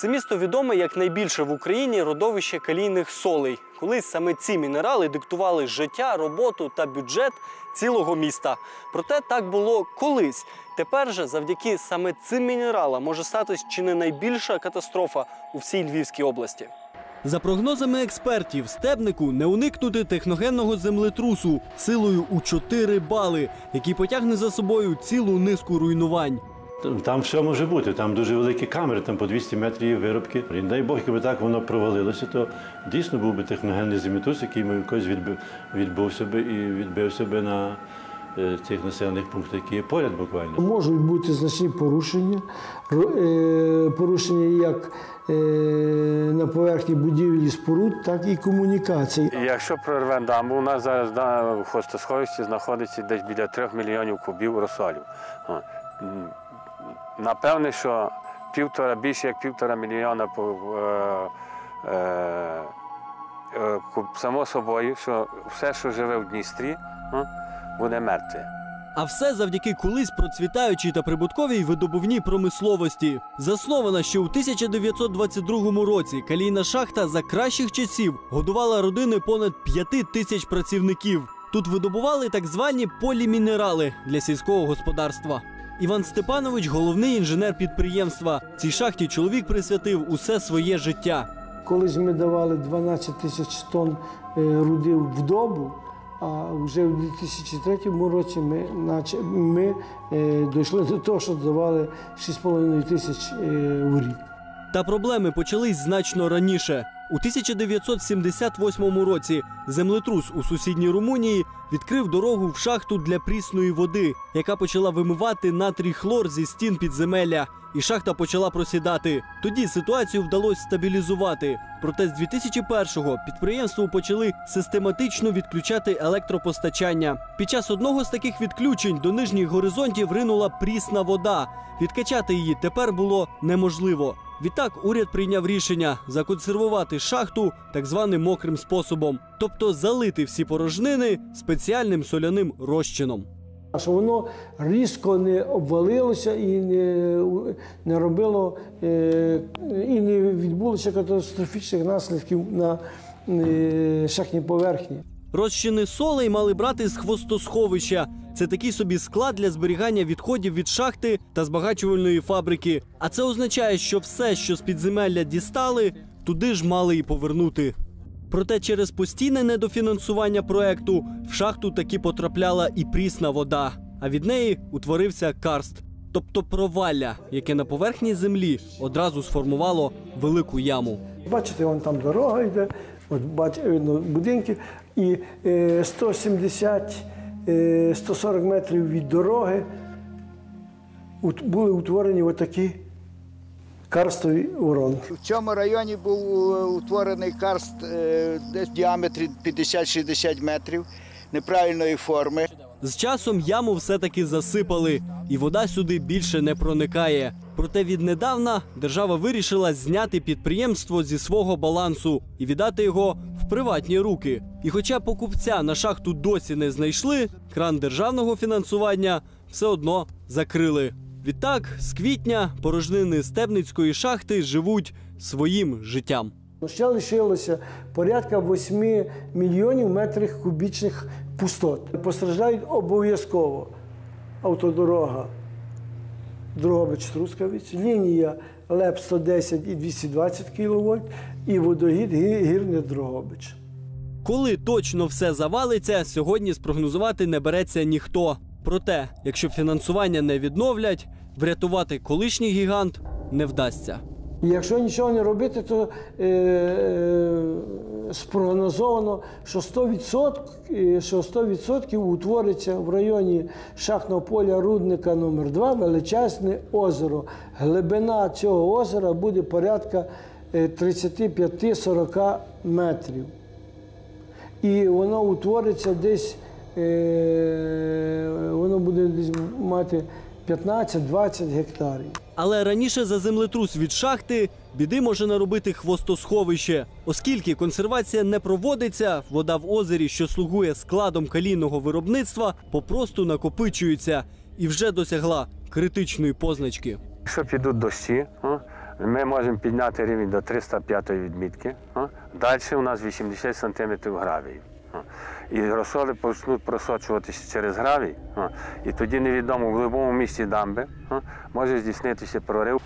Це місто відоме як найбільше в Україні родовище калійних солей. Колись саме ці мінерали диктували життя, роботу та бюджет цілого міста. Проте так було колись. Тепер же, завдяки саме цим мінералам, може статись чи не найбільша катастрофа у всій Львівській області. За прогнозами експертів, стебнику не уникнути техногенного землетрусу силою у 4 бали, який потягне за собою цілу низку руйнувань. Там все може бути, там дуже великі камери, там по 200 метрів виробки. І дай Бог, якби так воно провалилося, то дійсно був би техногенний землетрус, який ми якось відбив, відбувся би і відбився би на е, тих населених пунктах, які є поряд буквально. Можуть бути значні порушення, е, порушення як е, на поверхні будівлі споруд, так і комунікацій. Якщо прорве дамбу, у нас зараз да, в хвостосховищі знаходиться десь біля 3 мільйонів кубів розсолів. Напевне, що півтора, більше як півтора мільйона е, е, е, само собою, що все, що живе в Дністрі, буде мертве. А все завдяки колись процвітаючій та прибутковій видобувній промисловості. Заснована ще у 1922 році калійна шахта за кращих часів годувала родини понад п'яти тисяч працівників. Тут видобували так звані полімінерали для сільського господарства. Іван Степанович головний інженер підприємства. Цій шахті чоловік присвятив усе своє життя. Колись ми давали 12 тисяч тонн е, руди в добу, а вже в 2003 році ми, наче, ми е, дійшли до того, що давали 6,5 тисяч е, в рік. Та проблеми почались значно раніше. У 1978 році землетрус у сусідній Румунії відкрив дорогу в шахту для прісної води, яка почала вимивати натрій хлор зі стін підземелля, і шахта почала просідати. Тоді ситуацію вдалося стабілізувати. Проте з 2001-го підприємству почали систематично відключати електропостачання. Під час одного з таких відключень до нижніх горизонтів ринула прісна вода. Відкачати її тепер було неможливо. Відтак уряд прийняв рішення законсервувати шахту так званим мокрим способом, тобто залити всі порожнини спеціальним соляним розчином. А що воно різко не обвалилося і не, не робило е, і не відбулося катастрофічних наслідків на е, шахтній поверхні. Розчини солей мали брати з хвостосховища. Це такий собі склад для зберігання відходів від шахти та збагачувальної фабрики. А це означає, що все, що з підземелля дістали, туди ж мали і повернути. Проте через постійне недофінансування проекту в шахту таки потрапляла і прісна вода, а від неї утворився карст, тобто провалля, яке на поверхні землі одразу сформувало велику яму. Бачите, вон там дорога йде, от видно будинки, і е, 170 е, 140 метрів від дороги були утворені отакі карстові воронки. В цьому районі був е, утворений карст е, десь в діаметрі 50-60 метрів неправильної форми. З часом яму все-таки засипали, і вода сюди більше не проникає. Проте віднедавна держава вирішила зняти підприємство зі свого балансу і віддати його в приватні руки. І хоча покупця на шахту досі не знайшли, кран державного фінансування все одно закрили. Відтак, з квітня порожнини Стебницької шахти живуть своїм життям. Ну, Ще лишилося порядка 8 мільйонів метрів кубічних пустот. Постраждають обов'язково автодорога Дрогобич Трускавець, лінія ЛЕП 110 і 220 кВт і водогід Гі- Гірне Дрогобич. Коли точно все завалиться, сьогодні спрогнозувати не береться ніхто. Проте, якщо фінансування не відновлять, врятувати колишній гігант не вдасться. І якщо нічого не робити, то е, е, спрогнозовано, що 100%, е, що 100% утвориться в районі шахтного поля рудника номер 2 величезне озеро. Глибина цього озера буде порядка е, 35-40 метрів. І воно утвориться десь, е, воно буде десь мати 15-20 гектарів. Але раніше за землетрус від шахти біди може наробити хвостосховище. Оскільки консервація не проводиться, вода в озері, що слугує складом калійного виробництва, попросту накопичується і вже досягла критичної позначки. Якщо підуть дощі, Ми можемо підняти рівень до 305 відмітки. Далі у нас 80 см гравію. І розсоли почнуть просочуватися через гравій, і тоді невідомо в будь-якому місці дамби може здійснитися прорив.